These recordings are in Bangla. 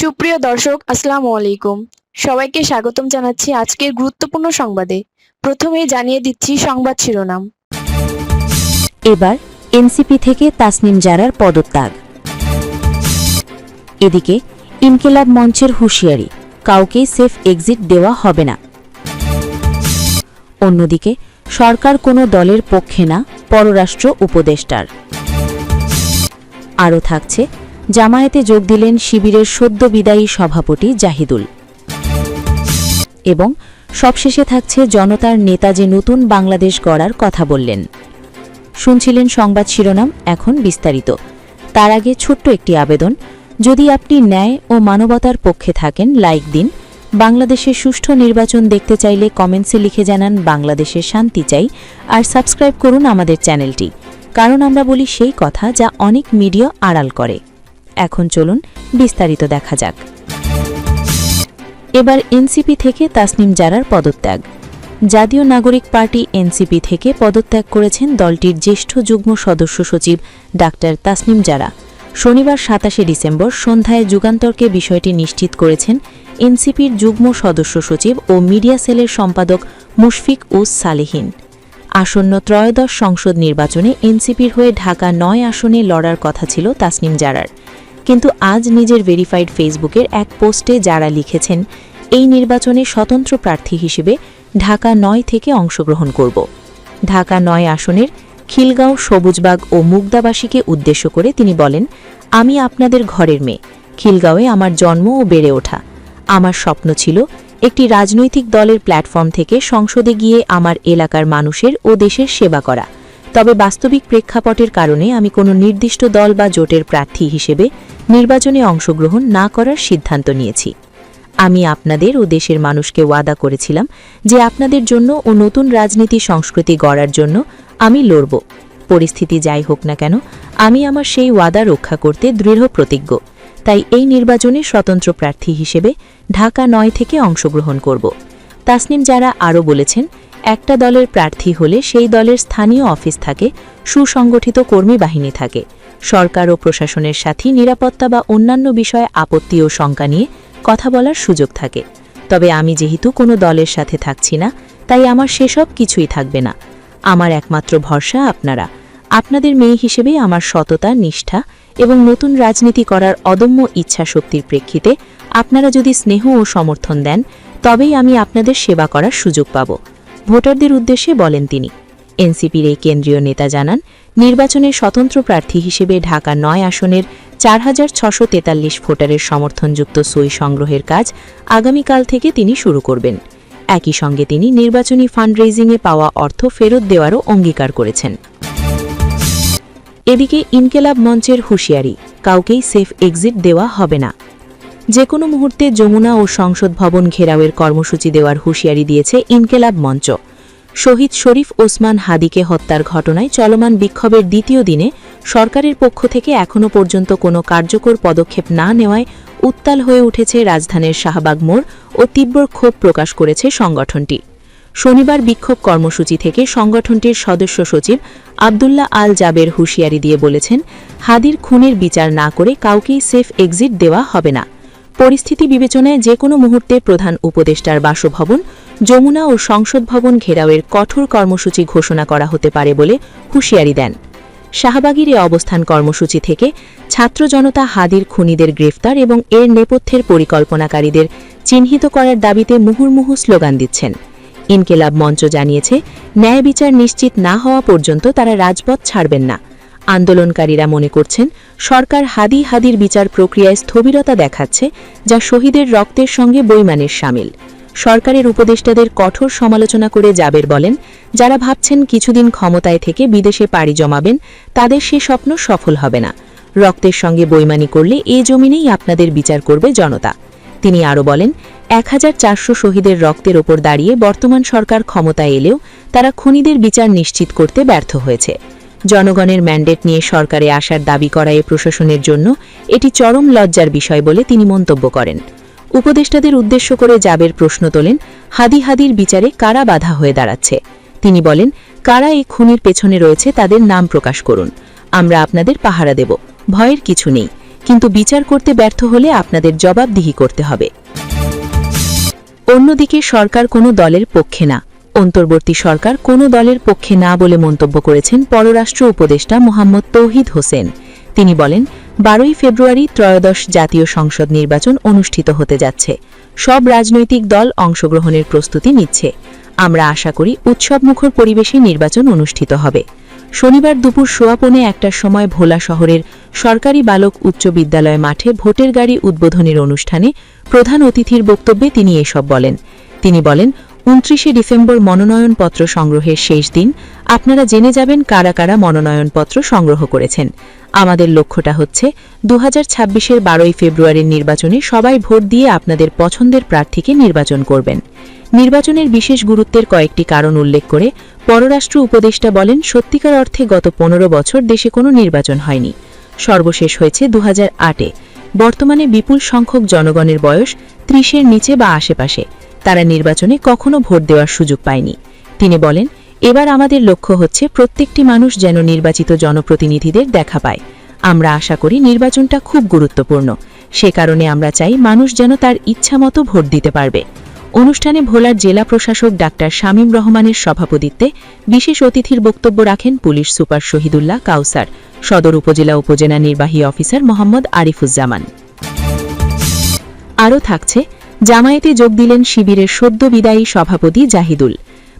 সুপ্রিয় দর্শক, আসসালামু আলাইকুম। সবাইকে স্বাগতম জানাচ্ছি আজকের গুরুত্বপূর্ণ সংবাদে। প্রথমেই জানিয়ে দিচ্ছি সংবাদ শিরোনাম। এবার এনসিপি থেকে তাসনিম জারার পদত্যাগ। এদিকে ইনকিলাব মঞ্চের হুঁশিয়ারি, কাউকেই সেফ এক্সিট দেওয়া হবে না। অন্যদিকে সরকার কোনো দলের পক্ষে না, পররাষ্ট্র উপদেষ্টার। আরও থাকছে জামায়াতে যোগ দিলেন শিবিরের সদ্য বিদায়ী সভাপতি জাহিদুল। এবং সবশেষে থাকছে জনতার নেতা যে নতুন বাংলাদেশ গড়ার কথা বললেন। শুনছিলেন সংবাদ শিরোনাম, এখন বিস্তারিত। তার আগে ছোট্ট একটি আবেদন, যদি আপনি ন্যায় ও মানবতার পক্ষে থাকেন, লাইক দিন। বাংলাদেশের সুষ্ঠু নির্বাচন দেখতে চাইলে কমেন্টসে লিখে জানান বাংলাদেশের শান্তি চাই। আর সাবস্ক্রাইব করুন আমাদের চ্যানেলটি। কারণ আমরা বলি সেই কথা যা অনেক মিডিয়া আড়াল করে। এখন চলুন বিস্তারিত দেখা যাক। এবার এনসিপি থেকে তাসনিম জারার পদত্যাগ। জাতীয় নাগরিক পার্টি এনসিপি থেকে পদত্যাগ করেছেন দলটির জ্যেষ্ঠ যুগ্ম সদস্য সচিব ডাক্তার তাসনিম জারা। শনিবার সাতাশে ডিসেম্বর সন্ধ্যায় যুগান্তরকে বিষয়টি নিশ্চিত করেছেন এনসিপির যুগ্ম সদস্য সচিব ও মিডিয়া সেলের সম্পাদক মুশফিক উস সালেহীন। আসন্ন ত্রয়োদশ সংসদ নির্বাচনে এনসিপির হয়ে ঢাকা নয় আসনে লড়ার কথা ছিল তাসনিম জারার। কিন্তু আজ নিজের ভেরিফাইড ফেসবুকের এক পোস্টে যারা লিখেছেন, এই নির্বাচনে স্বতন্ত্র প্রার্থী হিসেবে ঢাকা নয় থেকে অংশগ্রহণ করব। ঢাকা নয় আসনের খিলগাঁও, সবুজবাগ ও মুগদাবাসীকে উদ্দেশ্য করে তিনি বলেন, আমি আপনাদের ঘরের মেয়ে। খিলগাঁওয়ে আমার জন্ম ও বেড়ে ওঠা। আমার স্বপ্ন ছিল একটি রাজনৈতিক দলের প্ল্যাটফর্ম থেকে সংসদে গিয়ে আমার এলাকার মানুষের ও দেশের সেবা করা। তবে বাস্তবিক প্রেক্ষাপটের কারণে আমি কোনো নির্দিষ্ট দল বা জোটের প্রার্থী হিসেবে নির্বাচনে অংশগ্রহণ না করার সিদ্ধান্ত নিয়েছি। আমি আপনাদের ও দেশের মানুষকে ওয়াদা করেছিলাম যে আপনাদের জন্য ও নতুন রাজনীতি সংস্কৃতি গড়ার জন্য আমি লড়ব। পরিস্থিতি যাই হোক না কেন, আমি আমার সেই ওয়াদা রক্ষা করতে দৃঢ় প্রতিজ্ঞ। তাই এই নির্বাচনে স্বতন্ত্র প্রার্থী হিসেবে ঢাকা নয় থেকে অংশগ্রহণ করব। তাসনিম যারা আরও বলেছেন একটা দলের প্রার্থী হলে সেই দলের স্থানীয় অফিস থাকে, সুসংগঠিত কর্মী বাহিনী থাকে। সরকার ও প্রশাসনের সাথে নিরাপত্তা বা অন্যান্য বিষয়ে আপত্তি ও শঙ্কা নিয়ে কথা বলার সুযোগ থাকে। তবে আমি যেহেতু কোনো দলের সাথে থাকছি না, তাই আমার সেসব কিছুই থাকবে না। আমার একমাত্র ভরসা আপনারা। আপনাদের মেয়ে হিসেবে আমার সততা, নিষ্ঠা এবং নতুন রাজনীতি করার অদম্য ইচ্ছা শক্তির প্রেক্ষিতে আপনারা যদি স্নেহ ও সমর্থন দেন, তবেই আমি আপনাদের সেবা করার সুযোগ পাব। ভোটারদের উদ্দেশ্যে বলেন তিনি। এনসিপির এই কেন্দ্রীয় নেতা জানান, নির্বাচনে স্বতন্ত্র প্রার্থী হিসেবে ঢাকা নয় আসনের চার হাজার ছশো তেতাল্লিশ ভোটারের সমর্থনযুক্ত সই সংগ্রহের কাজ আগামীকাল থেকে তিনি শুরু করবেন। একই সঙ্গে তিনি নির্বাচনী ফান্ডরেজিংয়ে পাওয়া অর্থ ফেরত দেওয়ারও অঙ্গীকার করেছেন। এদিকে ইনকেলাব মঞ্চের হুঁশিয়ারি, কাউকেই সেফ এক্সিট দেওয়া হবে না। যে কোনো মুহূর্তে যমুনা ও সংসদ ভবন ঘেরাওয়ের কর্মসূচি দেওয়ার হুঁশিয়ারি দিয়েছে ইনকেলাব মঞ্চ। শহীদ শরীফ ওসমান হাদিকে হত্যার ঘটনায় চলমান বিক্ষোভের দ্বিতীয় দিনে সরকারের পক্ষ থেকে এখনও পর্যন্ত কোনো কার্যকর পদক্ষেপ না নেওয়ায় উত্তাল হয়ে উঠেছে রাজধানীর শাহবাগ মোড় ও তীব্র ক্ষোভ প্রকাশ করেছে সংগঠনটি। শনিবার বিক্ষোভ কর্মসূচি থেকে সংগঠনটির সদস্য সচিব আবদুল্লাহ আল জাবের হুঁশিয়ারি দিয়ে বলেছেন, হাদির খুনের বিচার না করে কাউকেই সেফ এক্সিট দেওয়া হবে না। পরিস্থিতি বিবেচনায় যে কোনো মুহূর্তে প্রধান উপদেষ্টার বাসভবন, যমুনা ও সংসদ ভবন ঘেরাওয়ের কঠোর কর্মসূচি ঘোষণা করা হতে পারে বলে হুঁশিয়ারি দেন। শাহবাগীর এ অবস্থান কর্মসূচি থেকে ছাত্র জনতা হাদির খুনিদের গ্রেফতার এবং এর নেপথ্যের পরিকল্পনাকারীদের চিহ্নিত করার দাবিতে মুহুর্মুহু স্লোগান দিচ্ছেন। ইনকেলাব মঞ্চ জানিয়েছে, ন্যায় বিচার নিশ্চিত না হওয়া পর্যন্ত তারা রাজপথ ছাড়বেন না। আন্দোলনকারীরা মনে করছেন, সরকার হাদি হাদির বিচার প্রক্রিয়ায় স্থবিরতা দেখাচ্ছে, যা শহীদের রক্তের সঙ্গে বৈমানের সামিল। সরকারের উপদেষ্টাদের কঠোর সমালোচনা করে জাবের বলেন, যারা ভাবছেন কিছুদিন ক্ষমতায় থেকে বিদেশে পাড়ি জমাবেন, তাদের সে স্বপ্ন সফল হবে না। রক্তের সঙ্গে বৈমানি করলে এ জমিনেই আপনাদের বিচার করবে জনতা। তিনি আরও বলেন এক হাজার চারশো শহীদের রক্তের ওপর দাঁড়িয়ে বর্তমান সরকার ক্ষমতায় এলেও তারা খুনিদের বিচার নিশ্চিত করতে ব্যর্থ হয়েছে। জনগণের ম্যান্ডেট নিয়ে সরকারে আসার দাবি করা এ প্রশাসনের জন্য এটি চরম লজ্জার বিষয় বলে তিনি মন্তব্য করেন। উপদেষ্টাদের উদ্দেশ্য করে জাবের প্রশ্ন তোলেন, হাদি হাদির বিচারে কারা বাধা হয়ে দাঁড়াচ্ছে? তিনি বলেন, কারা এই খুনির পেছনে রয়েছে তাদের নাম প্রকাশ করুন। আমরা আপনাদের পাহারা দেব, ভয়ের কিছু নেই, কিন্তু বিচার করতে ব্যর্থ হলে আপনাদের জবাবদিহি করতে হবে। অন্যদিকে সরকার কোনো দলের পক্ষে না অন্তর্বর্তী সরকার কোনো দলের পক্ষে না বলে মন্তব্য করেছেন পররাষ্ট্র উপদেষ্টা মোহাম্মদ তৌহিদ হোসেন। তিনি বলেন, বারোই ফেব্রুয়ারি ত্রয়োদশ জাতীয় সংসদ নির্বাচন অনুষ্ঠিত হতে যাচ্ছে। সব রাজনৈতিক দল অংশগ্রহণের প্রস্তুতি নিচ্ছে। আমরা আশা করি উৎসবমুখর পরিবেশে নির্বাচন অনুষ্ঠিত হবে। শনিবার দুপুর সোয়া পৌনে একটার সময় ভোলা শহরের সরকারি বালক উচ্চ বিদ্যালয় মাঠে ভোটের গাড়ি উদ্বোধনের অনুষ্ঠানে প্রধান অতিথির বক্তব্যে তিনি এসব বলেন। তিনি বলেন উনত্রিশে ডিসেম্বর মনোনয়নপত্র সংগ্রহের শেষ দিন। আপনারা জেনে যাবেন কারা কারা মনোনয়নপত্র সংগ্রহ করেছেন। আমাদের লক্ষ্যটা হচ্ছে দু হাজার ছাব্বিশের বারোই ফেব্রুয়ারির নির্বাচনে সবাই ভোট দিয়ে আপনাদের পছন্দের প্রার্থীকে নির্বাচন করবেন। নির্বাচনের বিশেষ গুরুত্বের কয়েকটি কারণ উল্লেখ করে পররাষ্ট্র উপদেষ্টা বলেন, সত্যিকার অর্থে গত পনেরো বছর দেশে কোনো নির্বাচন হয়নি। সর্বশেষ হয়েছে দু আটে। বর্তমানে বিপুল সংখ্যক জনগণের বয়স ত্রিশের নিচে বা আশেপাশে। তারা নির্বাচনে কখনো ভোট দেওয়ার সুযোগ পায়নি। তিনি বলেন, এবার আমাদের লক্ষ্য হচ্ছে প্রত্যেকটি মানুষ যেন নির্বাচিত জনপ্রতিনিধিদের দেখা পায়। আমরা আশা করি নির্বাচনটা খুব গুরুত্বপূর্ণ। সে কারণে আমরা চাই মানুষ যেন তার ইচ্ছামতো ভোট দিতে পারবে। অনুষ্ঠানে ভোলার জেলা প্রশাসক ডাক্তার শামীম রহমানের সভাপতিত্বে বিশেষ অতিথির বক্তব্য রাখেন পুলিশ সুপার শহীদুল্লাহ কাউসার, সদর উপজেলা উপজেলা নির্বাহী অফিসার মোহাম্মদ আরিফুজ্জামান। আরও থাকছে জামায়াতে যোগ দিলেন শিবিরের সদ্য বিদায়ী সভাপতি জাহিদুল।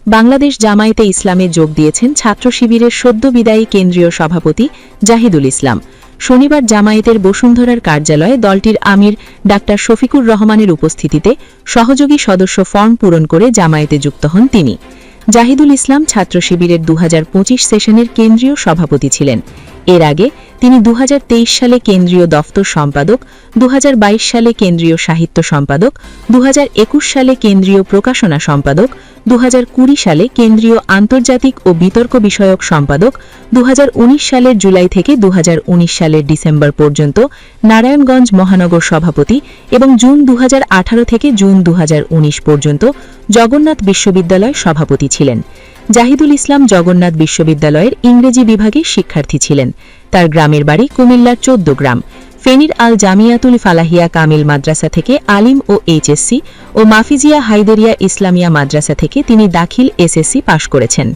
বাংলাদেশ জামায়াতে ইসলামে যোগ দিয়েছেন ছাত্র শিবিরের সদ্য বিদায়ী কেন্দ্রীয় সভাপতি জাহিদুল ইসলাম। শনিবার জামায়াতের বসুন্ধরার কার্যালয়ে দলটির আমির ডাক্তার শফিকুর রহমানের উপস্থিতিতে সহযোগী সদস্য ফর্ম পূরণ করে জামায়াতে যুক্ত হন তিনি। জাহিদুল ইসলাম ছাত্র শিবিরের দু হাজার পঁচিশ সেশনের কেন্দ্রীয় সভাপতি ছিলেন। এর আগে তিনি দু হাজার তেইশ সালে কেন্দ্রীয় দফতর সম্পাদক দু হাজার বাইশ সালে কেন্দ্রীয় সাহিত্য সম্পাদক দু হাজার একুশ সালে কেন্দ্রীয় প্রকাশনা সম্পাদক, দুহাজার কুড়ি সালে কেন্দ্রীয় আন্তর্জাতিক ও বিতর্ক বিষয়ক সম্পাদক দু হাজার উনিশ সালের জুলাই থেকে দু হাজার উনিশ সালের ডিসেম্বর পর্যন্ত নারায়ণগঞ্জ মহানগর সভাপতি এবং জুন দু হাজার আঠারো থেকে জুন দু হাজার উনিশ পর্যন্ত জগন্নাথ বিশ্ববিদ্যালয় সভাপতি ছিলেন। জাহিদুল ইসলাম জগন্নাথ বিশ্ববিদ্যালয়ের ইংরেজি বিভাগে শিক্ষার্থী ছিলেন। তার গ্রামের বাড়ি কুমিল্লার চোদ্দ গ্রাম। ফেনীর আল জামিয়াতুল ফালাহিয়া কামিল মাদ্রাসা থেকে আলিম ও এইচএসসি ও মাফিজিয়া হাইদেরিয়া ইসলামিয়া মাদ্রাসা থেকে তিনি দাখিল এসএসসি পাশ করেছেন।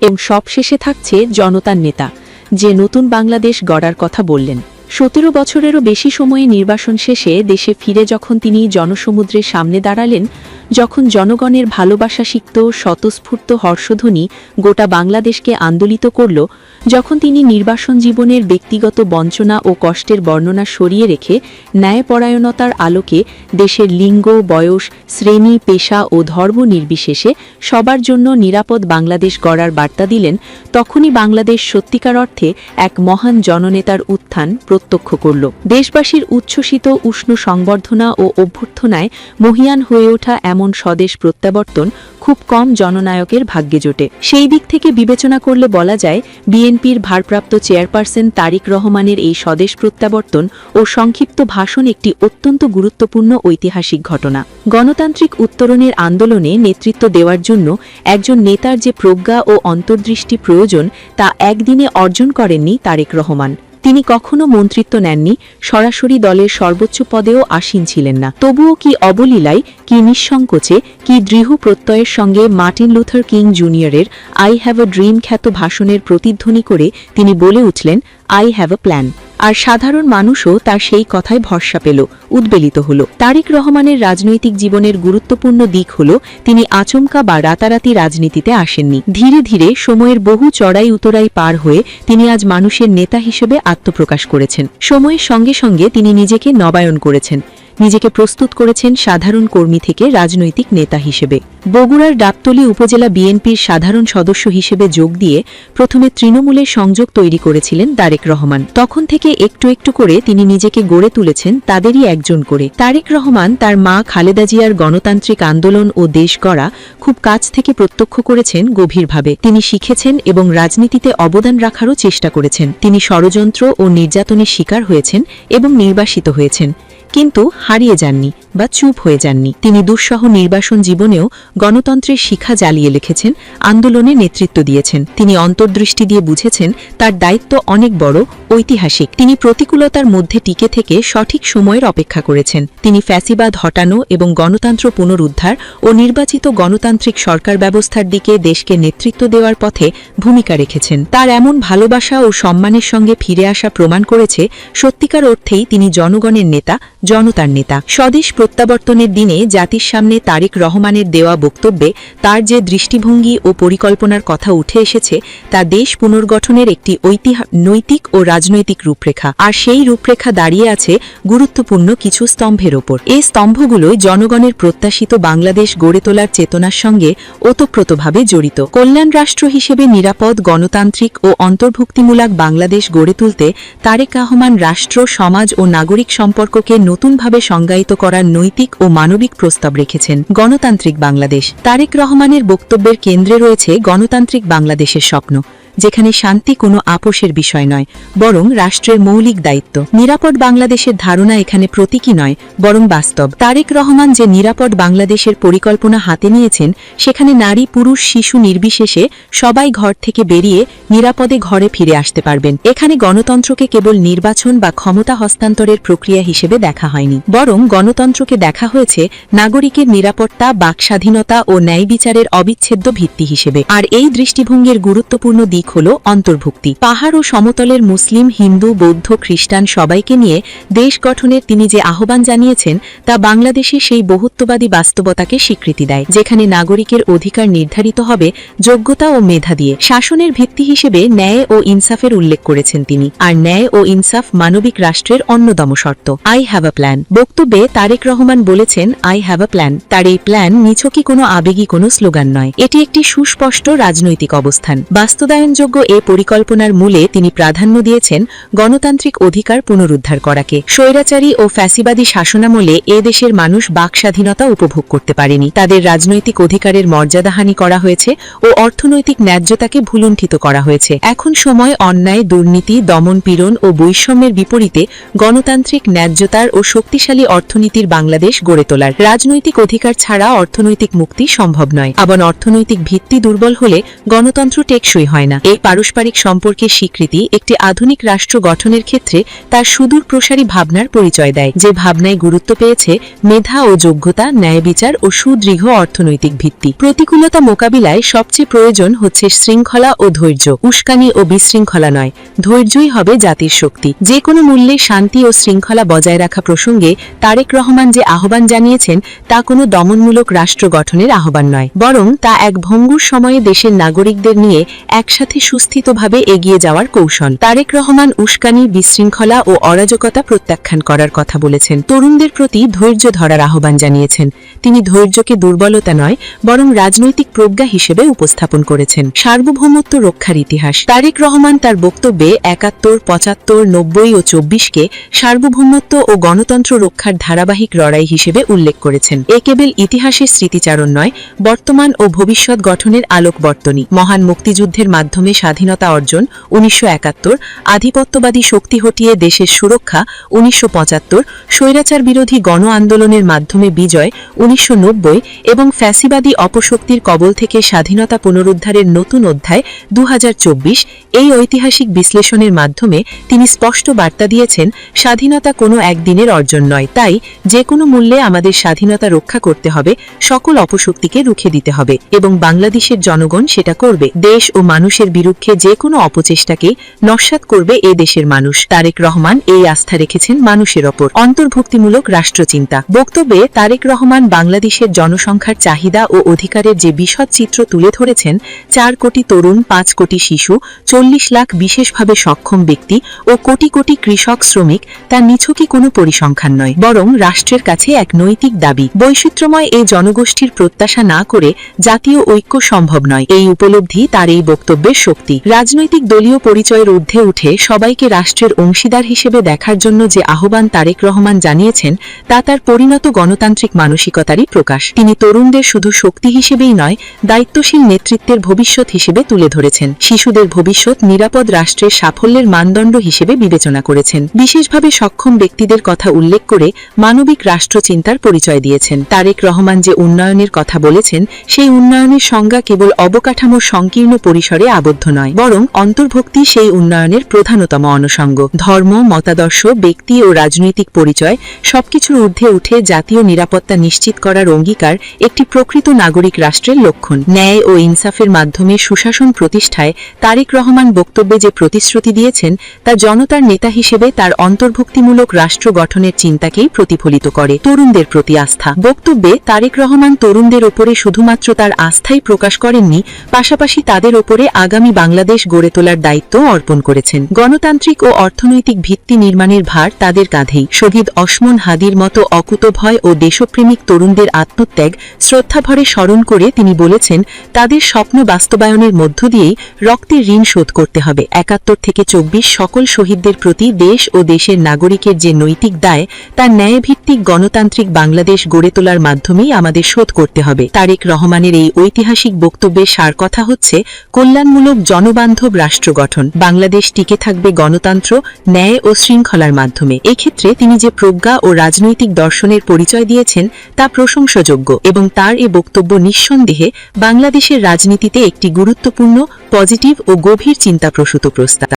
এবং সবশেষে থাকছে জনতার নেতা, যে নতুন বাংলাদেশ গড়ার কথা বললেন। সতেরো বছরেরও বেশি সময়ে নির্বাসন শেষে দেশে ফিরে যখন তিনি জনসমুদ্রের সামনে দাঁড়ালেন, যখন জনগণের ভালোবাসা সিক্ত, স্বতঃস্ফূর্ত হর্ষধ্বনি গোটা বাংলাদেশকে আন্দোলিত করল যখন তিনি নির্বাসন জীবনের ব্যক্তিগত বঞ্চনা ও কষ্টের বর্ণনা সরিয়ে রেখে ন্যায়পরায়ণতার আলোকে দেশের লিঙ্গ, বয়স, শ্রেণি, পেশা ও ধর্ম নির্বিশেষে সবার জন্য নিরাপদ বাংলাদেশ গড়ার বার্তা দিলেন, তখনই বাংলাদেশ সত্যিকার অর্থে এক মহান জননেতার উত্থান প্রত্যক্ষ করল। দেশবাসীর উচ্ছ্বসিত উষ্ণ সংবর্ধনা ও অভ্যর্থনায় মহিয়ান হয়ে ওঠা এমন স্বদেশ প্রত্যাবর্তন খুব কম জননায়কের ভাগ্যে জোটে। সেই দিক থেকে বিবেচনা করলে বলা যায় বিএনপির ভারপ্রাপ্ত চেয়ারপারসন তারিক রহমানের এই স্বদেশ প্রত্যাবর্তন ও সংক্ষিপ্ত ভাষণ একটি অত্যন্ত গুরুত্বপূর্ণ ঐতিহাসিক ঘটনা। গণতান্ত্রিক উত্তরণের আন্দোলনে নেতৃত্ব দেওয়ার জন্য একজন নেতার যে প্রজ্ঞা ও অন্তর্দৃষ্টি প্রয়োজন তা একদিনে অর্জন করেননি তারেক রহমান। তিনি কখনো মন্ত্রিত্ব নেননি, সরাসরি দলের সর্বোচ্চ পদেও আসীন ছিলেন না। তবুও কি অবলীলায়, কি নিঃসংকোচে, কি দৃঢ় প্রত্যয়ের সঙ্গে মার্টিন লুথার কিং জুনিয়রের আই হ্যাভ আ ড্রিম খ্যাত ভাষণের প্রতিধ্বনি করে তিনি বলে উঠলেন, আই হ্যাভ আ প্ল্যান আর সাধারণ মানুষও তার সেই কথায় ভরসা পেল, উদ্বেলিত হল। তারিক রহমানের রাজনৈতিক জীবনের গুরুত্বপূর্ণ দিক হল, তিনি আচমকা বা রাতারাতি রাজনীতিতে আসেননি। ধীরে ধীরে সময়ের বহু চড়াই উতরাই পার হয়ে তিনি আজ মানুষের নেতা হিসেবে আত্মপ্রকাশ করেছেন। সময়ের সঙ্গে সঙ্গে তিনি নিজেকে নবায়ন করেছেন। নিজেকে প্রস্তুত করেছেন সাধারণ কর্মী থেকে রাজনৈতিক নেতা হিসেবে। বগুড়ার ডাবতলী উপজেলা বিএনপির সাধারণ সদস্য হিসেবে যোগ দিয়ে প্রথমে তৃণমূলের সংযোগ তৈরি করেছিলেন তারেক রহমান। তখন থেকে একটু একটু করে তিনি নিজেকে গড়ে তুলেছেন তাদেরই একজন করে। তারেক রহমান তার মা খালেদা জিয়ার গণতান্ত্রিক আন্দোলন ও দেশ গড়া খুব কাছ থেকে প্রত্যক্ষ করেছেন গভীরভাবে। তিনি শিখেছেন এবং রাজনীতিতে অবদান রাখারও চেষ্টা করেছেন। তিনি ষড়যন্ত্র ও নির্যাতনের শিকার হয়েছেন এবং নির্বাসিত হয়েছেন। কিন্তু হারিয়ে যাননি বা চুপ হয়ে যাননি। তিনি দুঃসহ নির্বাসন জীবনেও গণতন্ত্রের শিখা জ্বালিয়ে লিখেছেন, আন্দোলনে নেতৃত্ব দিয়েছেন। তিনি অন্তর্দৃষ্টি দিয়ে বুঝেছেন, তার দায়িত্ব অনেক বড়, ঐতিহাসিক। তিনি প্রতিকূলতার মধ্যে টিকে থেকে সঠিক সময়ের অপেক্ষা করেছেন। তিনি ফ্যাসিবাদ হটানো এবং গণতন্ত্র পুনরুদ্ধার ও নির্বাচিত গণতান্ত্রিক সরকার ব্যবস্থার দিকে দেশকে নেতৃত্ব দেওয়ার পথে ভূমিকা রেখেছেন। তার এমন ভালোবাসা ও সম্মানের সঙ্গে ফিরে আসা প্রমাণ করেছে, সত্যিকার অর্থেই তিনি জনগণের নেতা, জনতার নেতা। স্বদেশ প্রত্যাবর্তনের দিনে জাতির সামনে তারেক রহমানের দেওয়া বক্তব্যে তার যে দৃষ্টিভঙ্গি ও পরিকল্পনার কথা উঠে এসেছে, তা দেশ পুনর্গঠনের একটি নৈতিক ও রাজনৈতিক রূপরেখা। আর সেই রূপরেখা দাঁড়িয়ে আছে গুরুত্বপূর্ণ কিছু স্তম্ভের ওপর। এই স্তম্ভগুলোই জনগণের প্রত্যাশিত বাংলাদেশ গড়ে তোলার চেতনার সঙ্গে ওতপ্রোতভাবে জড়িত। কল্যাণ রাষ্ট্র হিসেবে নিরাপদ, গণতান্ত্রিক ও অন্তর্ভুক্তিমূলক বাংলাদেশ গড়ে তুলতে তারেক রহমান রাষ্ট্র, সমাজ ও নাগরিক সম্পর্ককে নতুনভাবে সংজ্ঞায়িত করার নৈতিক ও মানবিক প্রস্তাব রেখেছেন গণতান্ত্রিক বাংলাদেশ। তারেক রহমানের বক্তব্যের কেন্দ্রে রয়েছে গণতান্ত্রিক বাংলাদেশের স্বপ্ন। যেখানে শান্তি কোনো আপোষের বিষয় নয়, বরং রাষ্ট্রের মৌলিক দায়িত্ব। নিরাপদ বাংলাদেশের ধারণা এখানে প্রতীকী নয়, বরং বাস্তব। তারেক রহমান যে নিরাপদ বাংলাদেশের পরিকল্পনা হাতে নিয়েছেন, সেখানে নারী, পুরুষ, শিশু নির্বিশেষে সবাই ঘর থেকে বেরিয়ে নিরাপদে ঘরে ফিরে আসতে পারবেন। এখানে গণতন্ত্রকে কেবল নির্বাচন বা ক্ষমতা হস্তান্তরের প্রক্রিয়া হিসেবে দেখা হয়নি, বরং গণতন্ত্রকে দেখা হয়েছে নাগরিকের নিরাপত্তা, বাকস্বাধীনতা ও ন্যায় বিচারের অবিচ্ছেদ্য ভিত্তি হিসেবে। আর এই দৃষ্টিভঙ্গির গুরুত্বপূর্ণ দিক হল অন্তর্ভুক্তি। পাহাড় ও সমতলের মুসলিম, হিন্দু, বৌদ্ধ, খ্রিস্টান সবাইকে নিয়ে দেশ গঠনের তিনি যে আহ্বান জানিয়েছেন, তা বাংলাদেশে সেই বহুত্ববাদী বাস্তবতাকে স্বীকৃতি দেয়, যেখানে নাগরিকের অধিকার নির্ধারিত হবে যোগ্যতা ও মেধা দিয়ে। শাসনের ভিত্তি হিসেবে ন্যায় ও ইনসাফের উল্লেখ করেছেন তিনি, আর ন্যায় ও ইনসাফ মানবিক রাষ্ট্রের অন্যতম শর্ত। I have a plan. বক্তব্যে তারেক রহমান বলেছেন, আই হ্যাভ আ প্ল্যান। তার এই প্ল্যান নিছকই কোনো আবেগী কোনো স্লোগান নয়। এটি একটি সুস্পষ্ট রাজনৈতিক অবস্থান। বাস্তবায়নযোগ্য এ পরিকল্পনার মূলে তিনি প্রাধান্য দিয়েছেন গণতান্ত্রিক অধিকার পুনরুদ্ধার করাকে। স্বৈরাচারী ও ফ্যাসিবাদী শাসনামলে এ দেশের মানুষ বাক স্বাধীনতা উপভোগ করতে পারেনি। তাদের রাজনৈতিক অধিকারের মর্যাদাহানি করা হয়েছে ও অর্থনৈতিক ন্যায্যতাকে ভুলুণ্ঠিত করা হয়েছে। এখন সময় অন্যায়, দুর্নীতি, দমন পীড়ন ও বৈষম্যের বিপরীতে গণতান্ত্রিক ন্যায্যতার ও শক্তিশালী অর্থনীতির বাংলাদেশ গড়ে তোলার। রাজনৈতিক অধিকার ছাড়া অর্থনৈতিক মুক্তি সম্ভব নয়। আবার অর্থনৈতিক ভিত্তি দুর্বল হলে গণতন্ত্র টেকসই হয় না। এই পারস্পরিক সম্পর্কের স্বীকৃতি একটি আধুনিক রাষ্ট্র গঠনের ক্ষেত্রে তার সুদূর প্রসারী ভাবনার পরিচয় দেয়। যে ভাবনায় গুরুত্ব পেয়েছে মেধা ও যোগ্যতা, ন্যায় বিচার ও সুদৃঢ় অর্থনৈতিক ভিত্তি। প্রতিকূলতা মোকাবিলায় সবচেয়ে প্রয়োজন হচ্ছে শৃঙ্খলা ও ধৈর্য। উস্কানি ও বিশৃঙ্খলা নয়, ধৈর্যই হবে জাতির শক্তি। যে কোনো মূল্যে শান্তি ও শৃঙ্খলা বজায় রাখা প্রসঙ্গে তারেক রহমান যে আহ্বান জানিয়েছেন, তা কোনো দমনমূলক রাষ্ট্র গঠনের আহ্বান নয়, বরং তা এক ভঙ্গুর সময়ে দেশের নাগরিকদের নিয়ে একসাথে সুস্থিতভাবে এগিয়ে যাওয়ার কৌশল। তারেক রহমান উস্কানি, বিশৃঙ্খলা ও অরাজকতা প্রত্যাখ্যান করার কথা বলেছেন। তরুণদের প্রতি ধৈর্য ধরার আহ্বান জানিয়েছেন। তিনি ধৈর্যকে দুর্বলতা নয়, বরং রাজনৈতিক প্রজ্ঞা হিসেবে উপস্থাপন করেছেন। সার্বভৌমত্ব রক্ষার ইতিহাস। তারেক রহমান তার বক্তব্যে একাত্তর, পঁচাত্তর, নব্বই ও চব্বিশকে সার্বভৌমত্ব ও গণতন্ত্র রক্ষার ধারাবাহিক লড়াই হিসেবে উল্লেখ করেছেন। এ কেবল ইতিহাসের স্মৃতিচারণ নয়, বর্তমান ও ভবিষ্যৎ গঠনের আলোকবর্তনী মহান মুক্তিযুদ্ধের মাধ্যমে স্বাধীনতা অর্জন উনিশশো একাত্তর, আধিপত্যবাদী শক্তি হটিয়ে দেশের সুরক্ষা উনিশশো পঁচাত্তর, স্বৈরাচার বিরোধী গণ আন্দোলনের মাধ্যমে বিজয় উনিশশো এবং ফ্যাসিবাদী অপশক্তির কবল থেকে স্বাধীনতা পুনরুদ্ধারের নতুন অধ্যায় দু এই ঐতিহাসিক বিশ্লেষণের মাধ্যমে তিনি স্পষ্ট বার্তা দিয়েছেন, স্বাধীনতা কোনো একদিনের অর্জন নয়, তাই যে কোনো মূল্যে আমাদের স্বাধীনতা রক্ষা করতে হবে, সকল অপশক্তিকে রুখে দিতে হবে এবং বাংলাদেশের জনগণ সেটা করবে, দেশ ও মানুষের বিরুদ্ধে যে কোনো অপচেষ্টাকে নস্যাৎ করবে এ দেশের মানুষ। তারেক রহমান এই আস্থা রেখেছেন মানুষের ওপর। অন্তর্ভুক্তিমূলক রাষ্ট্রচিন্তা। বক্তব্যে তারেক রহমান বাংলাদেশের জনসংখ্যার চাহিদা ও অধিকারের যে বিশদ চিত্র তুলে ধরেছেন, চার কোটি তরুণ, পাঁচ কোটি শিশু, চল্লিশ লাখ বিশেষভাবে সক্ষম ব্যক্তি ও কোটি কোটি কৃষক, শ্রমিক তার নিছকই কোনো পরিসংখ্যান নয়, বরং রাষ্ট্রের কাছে এক নৈতিক দাবি। বৈচিত্র্যময় এই জনগোষ্ঠীর প্রত্যাশা না করে জাতীয় ঐক্য সম্ভব নয়। এই উপলব্ধি তার এই বক্তব্যের শক্তি। রাজনৈতিক দলীয় পরিচয়ের ঊর্ধ্বে উঠে সবাইকে রাষ্ট্রের অংশীদার হিসেবে দেখার জন্য যে আহ্বান তারেক রহমান জানিয়েছেন, তা তার পরিণত গণতান্ত্রিক মানসিকতারই প্রকাশ। তিনি তরুণদের শুধু শক্তি হিসেবেই নয়, দায়িত্বশীল নেতৃত্বের ভবিষ্যৎ হিসেবে তুলে ধরেছেন। শিশুদের ভবিষ্যৎ নিরাপদ রাষ্ট্রের সাফল্যের মানদণ্ড হিসেবে বিবেচনা করেছেন। বিশেষভাবে সক্ষম ব্যক্তিদের কথা উল্লেখ করে মানবিক রাষ্ট্রচিন্তার পরিচয় দিয়েছেন। তারেক রহমান যে উন্নয়নের কথা বলেছেন, সেই উন্নয়নের সংজ্ঞা কেবল অবকাঠামোর সংকীর্ণ পরিসরে আবদ্ধ নয়, বরং অন্তর্ভুক্তি সেই উন্নয়নের প্রধানতম অনুষঙ্গ ধর্ম, মতাদর্শ, ব্যক্তি ও রাজনৈতিক পরিচয় সবকিছুর ঊর্ধ্বে উঠে জাতীয় নিরাপত্তা নিশ্চিত করার অঙ্গীকার একটি প্রকৃত নাগরিক রাষ্ট্রের লক্ষণ। ন্যায় ও ইনসাফের মাধ্যমে সুশাসন প্রতিষ্ঠায় তারেক রহমান বক্তব্যে যে প্রতিশ্রুতি দিয়েছেন, তা জনতার নেতা হিসেবে তার অন্তর্ভুক্তিমূলক রাষ্ট্র গঠনের চিন্তাকেই প্রতিফলিত করে। তরুণদের প্রতি আস্থা। বক্তব্যে তারেক রহমান তরুণদের ওপরে শুধুমাত্র তার আস্থাই প্রকাশ করেননি, পাশাপাশি তাদের ওপরে আগামী বাংলাদেশ গড়ে তোলার দায়িত্ব অর্পণ করেছেন। গণতান্ত্রিক ও অর্থনৈতিক ভিত্তি নির্মাণের ভার তাদের কাঁধেই। শহীদ অসমন হাদির মতো অকুতভয় ও দেশপ্রেমিক তরুণদের আত্মত্যাগ শ্রদ্ধাভরে স্মরণ করে তিনি বলেছেন, তাদের স্বপ্ন বাস্তবায়নের মধ্য দিয়েই রক্তের ঋণ শোধ করতে হবে। একাত্তর থেকে চব্বিশ সকল শহীদদের প্রতি দেশ ও দেশের নাগরিকের যে নৈতিক দায়, তা ন্যায়ভিত্তিক গণতান্ত্রিক বাংলাদেশ গড়ে তোলার মাধ্যমেই আমাদের শোধ করতে হবে। তারেক রহমানের এই ঐতিহাসিক বক্তব্যের সার কথা হচ্ছে, কল্যাণমূলক জনবান্ধব রাষ্ট্র গঠন। বাংলাদেশ টিকে থাকবে গণতন্ত্র, ন্যায় ও শৃঙ্খলার মাধ্যমে। এক্ষেত্রে তিনি যে প্রজ্ঞা ও রাজনৈতিক দর্শনের পরিচয় দিয়েছেন, তা প্রশংসাযোগ্য এবং তার এ বক্তব্য নিঃসন্দেহে বাংলাদেশের রাজনীতিতে একটি গুরুত্বপূর্ণ, পজিটিভ ও গভীর চিন্তা প্রসূত প্রস্তাব।